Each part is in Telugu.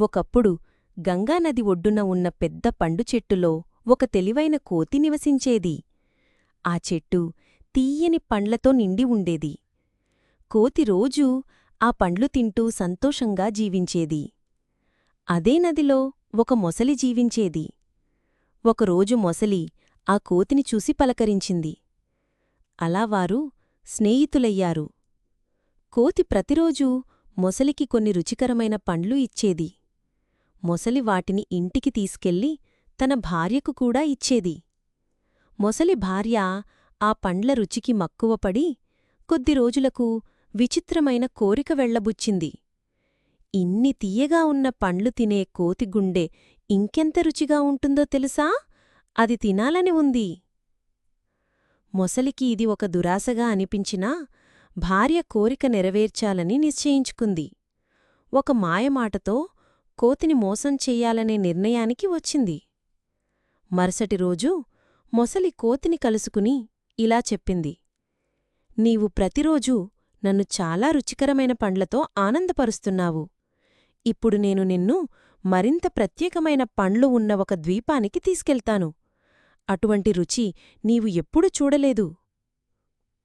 ఒకప్పుడు గంగానది ఒడ్డున ఉన్న పెద్ద పండు చెట్టులో ఒక తెలివైన కోతి నివసించేది. ఆ చెట్టు తీయని పండ్లతో నిండి ఉండేది. కోతి రోజూ ఆ పండ్లు తింటూ సంతోషంగా జీవించేది. అదే నదిలో ఒక మొసలి జీవించేది. ఒకరోజు మొసలి ఆ కోతిని చూసి పలకరించింది. అలా వారు స్నేహితులయ్యారు. కోతి ప్రతిరోజూ మొసలికి కొన్ని రుచికరమైన పండ్లు ఇచ్చేది. మొసలి వాటిని ఇంటికి తీసుకెళ్ళి తన భార్యకు కూడా ఇచ్చేది. మొసలి భార్య ఆ పండ్ల రుచికి మక్కువపడి కొద్ది రోజులకు విచిత్రమైన కోరిక వెళ్ళబుచ్చింది. ఇన్ని తీయగా ఉన్న పండ్లు తినే కోతి గుండె ఇంకెంత రుచిగా ఉంటుందో తెలుసా? అది తినాలని ఉంది. మొసలికి ఇది ఒక దురాశగా అనిపించినా భార్య కోరిక నెరవేర్చాలని నిశ్చయించుకుంది. ఒక మాయమాటతో కోతిని మోసం చెయ్యాలనే నిర్ణయానికి వచ్చింది. మరుసటి రోజు మొసలి కోతిని కలుసుకుని ఇలా చెప్పింది. నీవు ప్రతిరోజూ నన్ను చాలా రుచికరమైన పండ్లతో ఆనందపరుస్తున్నావు. ఇప్పుడు నేను నిన్ను మరింత ప్రత్యేకమైన పండ్లు ఉన్న ఒక ద్వీపానికి తీసుకెళ్తాను. అటువంటి రుచి నీవు ఎప్పుడు చూడలేదు.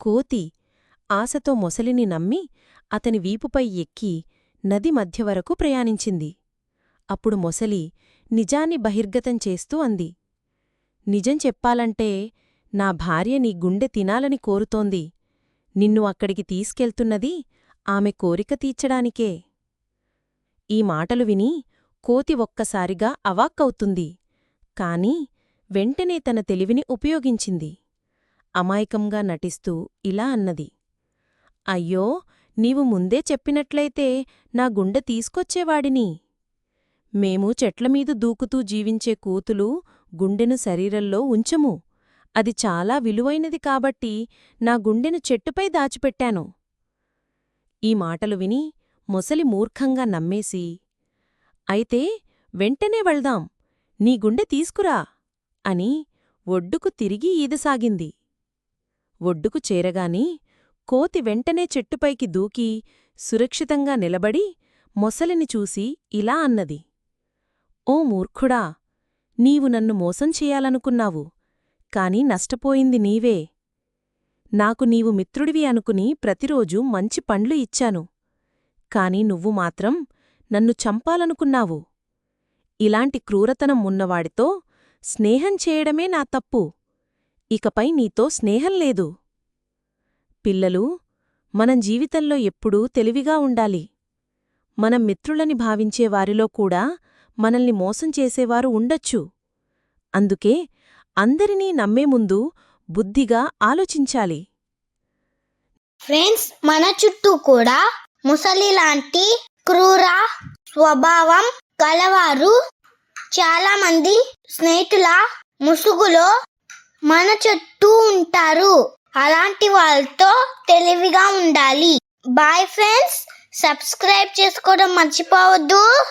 కోతి ఆశతో మొసలిని నమ్మి అతని వీపుపై ఎక్కి నది మధ్య వరకు ప్రయాణించింది. అప్పుడు మొసలి నిజాన్ని బహిర్గతం చేస్తూ అంది. నిజం చెప్పాలంటే నా భార్య నీ గుండె తినాలని కోరుతోంది. నిన్ను అక్కడికి తీసుకెళ్తున్నది ఆమె కోరిక తీర్చడానికే. ఈ మాటలు విని కోతి ఒక్కసారిగా అవాక్కవుతుంది. కాని వెంటనే తన తెలివిని ఉపయోగించింది. అమాయకంగా నటిస్తూ ఇలా అన్నది. అయ్యో నీవు ముందే చెప్పినట్లయితే నా గుండె తీసుకొచ్చేవాడిని. మేము చెట్లమీద దూకుతూ జీవించే కూతులు గుండెను శరీరంలో ఉంచము. అది చాలా విలువైనది కాబట్టి నా గుండెను చెట్టుపై దాచిపెట్టాను. ఈ మాటలు విని మొసలి మూర్ఖంగా నమ్మేసి అయితే వెంటనే వెళ్దాం నీ గుండె తీసుకురా అని ఒడ్డుకు తిరిగి ఈదసాగింది. ఒడ్డుకు చేరగాని కోతి వెంటనే చెట్టుపైకి దూకి సురక్షితంగా నిలబడి మొసలిని చూసి ఇలా అన్నది ఓ మూర్ఖుడా నీవు నన్ను మోసం చేయాలనుకున్నావు కాని నష్టపోయింది నీవే. నాకు నీవు మిత్రుడివి అనుకుని ప్రతిరోజూ మంచి పండ్లు ఇచ్చాను కాని నువ్వు మాత్రం నన్ను చంపాలనుకున్నావు. ఇలాంటి క్రూరతనం ఉన్నవాడితో స్నేహం చేయడమే నా తప్పు ఇకపై నీతో స్నేహం లేదు. పిల్లలు మనం జీవితంలో ఎప్పుడూ తెలివిగా ఉండాలి. మనం మిత్రులని భావించే వారిలో కూడా మనల్ని మోసం చేసేవారు ఉండొచ్చు. అందుకే అందరినీ నమ్మే ముందు బుద్ధిగా ఆలోచించాలి. ఫ్రెండ్స్ మన చుట్టూ కూడా ముసలి లాంటి క్రూర స్వభావం కలవారు చాలా మంది స్నేహితుల ముసుగులో మన చుట్టూ ఉంటారు. అలాంటి వాళ్ళతో తెలివిగా ఉండాలి. బాయ్ ఫ్రెండ్స్ సబ్స్క్రైబ్ చేసుకోవడం మర్చిపోవద్దు.